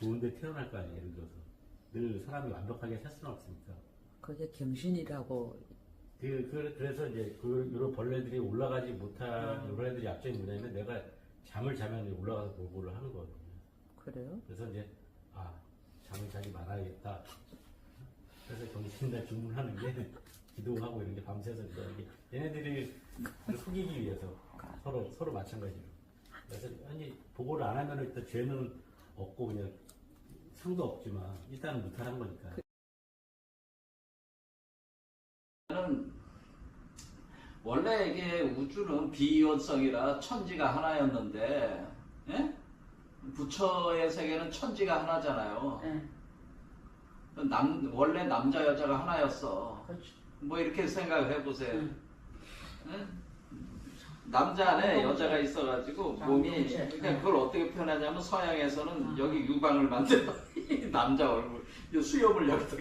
태어날 거 아니에요, 예를 들어서. 늘 사람이 완벽하게 살 수는 없으니까. 그게 경신이라고 그, 그, 그래서 이제 그, 요런 벌레들이 올라가지 못한 음. 요런 애들이 약점이 뭐냐면 내가 잠을 자면 올라가서 골고를 하는 거거든요. 그래요? 그래서 이제, 아, 잠을 자지 말아야겠다. 그래서 경신날 주문하는 게 기도하고 이런 게 밤새서 이런 게 얘네들이 속이기 위해서 서로, 서로 마찬가지로. 그래서 아니, 보고를 안 하면 일단 죄는 없고 그냥 상도 없지만 일단은 무탈한 거니까. 원래 이게 우주는 비이원성이라 천지가 하나였는데 예? 부처의 세계는 천지가 하나잖아요. 네. 남 원래 남자 여자가 하나였어. 그렇죠. 뭐 이렇게 생각을 해보세요. 응. 예? 남자 안에 여자가 있어가지고 몸이 공동체. 그러니까 그걸 어떻게 표현하냐면 서양에서는 응. 여기 유방을 만들어 남자 얼굴 이 수염을 여기다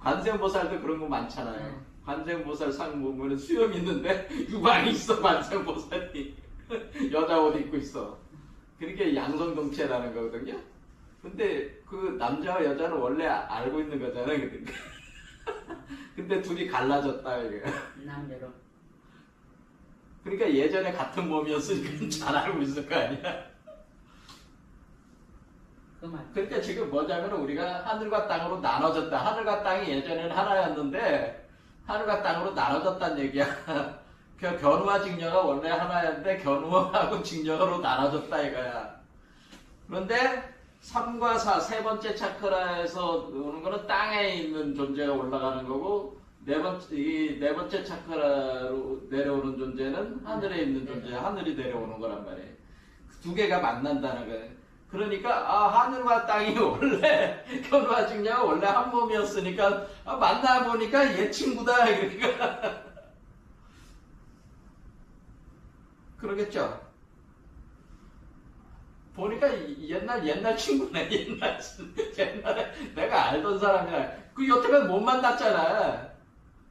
관세음보살도 그런 거 많잖아요. 응. 관세음보살 상 보면 수염 있는데 유방이 있어 관세음보살이 여자 옷 입고 있어. 그러니까 양성동체라는 거거든요. 근데 그 남자와 여자는 원래 아- 알고 있는 거잖아요. 그러니까. 근데 둘이 갈라졌다 이게. 남녀로. 그러니까 예전에 같은 몸이었으니까 잘 알고 있을 거 아니야. 그 말. 그러니까 지금 뭐냐면 우리가 하늘과 땅으로 나눠졌다. 하늘과 땅이 예전에는 하나였는데 하늘과 땅으로 나눠졌다는 얘기야. 그 견우와 직녀가 원래 하나였는데 견우하고 직녀로 나눠졌다 이거야. 그런데 3과 4, 세 번째 차크라에서 오는 거는 땅에 있는 존재가 올라가는 거고 네 번째 이 네 번째 차크라로 내려오는 존재는 하늘에 있는 존재, 하늘이 내려오는 거란 말이에요. 두 개가 만난다는 거예요. 그러니까 아 하늘과 땅이 원래 견우와 직녀가 원래 한 몸이었으니까 아, 만나 보니까 얘 친구다 그러니까 그러겠죠. 보니까 이- 옛날 옛날 친구네 옛날 친- 옛날에 내가 알던 사람이야. 그 여태까지 못 만났잖아.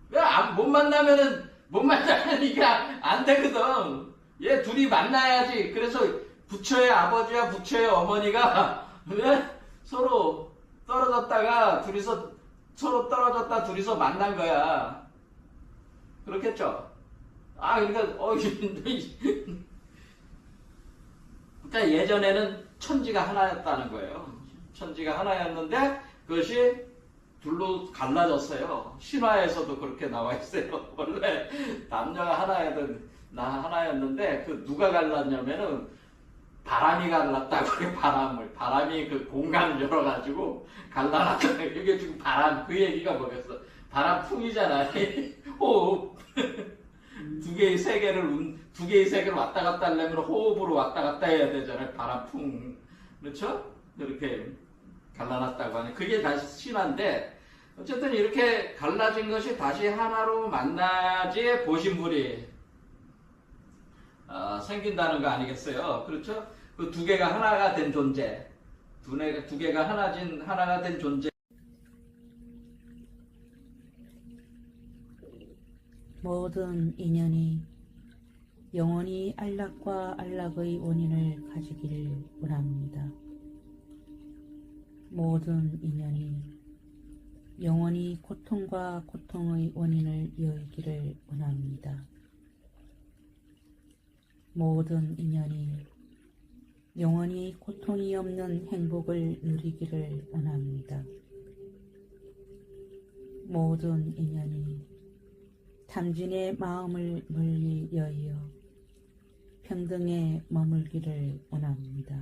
왜못 만나면은 못 만나면 이게 안, 안 되거든. 얘 둘이 만나야지. 그래서 부처의 아버지와 부처의 어머니가 왜 서로 떨어졌다가 둘이서 서로 떨어졌다 둘이서 만난 거야. 그렇겠죠? 아, 그러니까, 어, 그러니까 예전에는 천지가 하나였다는 거예요. 천지가 하나였는데 그것이 둘로 갈라졌어요. 신화에서도 그렇게 나와 있어요. 원래 남녀가 하나였던 나 하나였는데 그 누가 갈랐냐면은 바람이 갈랐다고 그래 바람을 바람이 그 공간을 열어가지고 갈라놨다. 이게 지금 바람 그 얘기가 뭐겠어? 바람풍이잖아. 호흡. 두 개의 세계를 운- 두 개의 세계를 왔다 갔다 하려면 호흡으로 왔다 갔다 해야 되잖아요. 바람풍 그렇죠? 이렇게 갈라놨다고 하는 그게 다시 신화인데 어쨌든 이렇게 갈라진 것이 다시 하나로 만나지 보신물이 아, 생긴다는 거 아니겠어요? 그렇죠? 그 두 개가 하나가 된 존재, 두, 개, 두 개가 하나진 하나가 된 존재. 모든 인연이 영원히 안락과 안락의 원인을 가지기를 원합니다. 모든 인연이 영원히 고통과 고통의 원인을 이어기를 원합니다. 모든 인연이 영원히 고통이 없는 행복을 누리기를 원합니다. 모든 인연이 탐진의 마음을 멀리 여의어 평등에 머물기를 원합니다.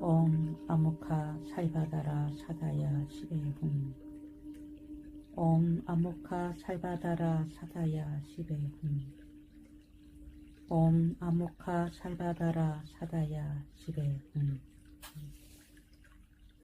옴 아모카 살바다라 사다야 시베훈 옴 아모카 살바다라 사다야 시베훈 옴 아모카 살바다라 사다야 시베훈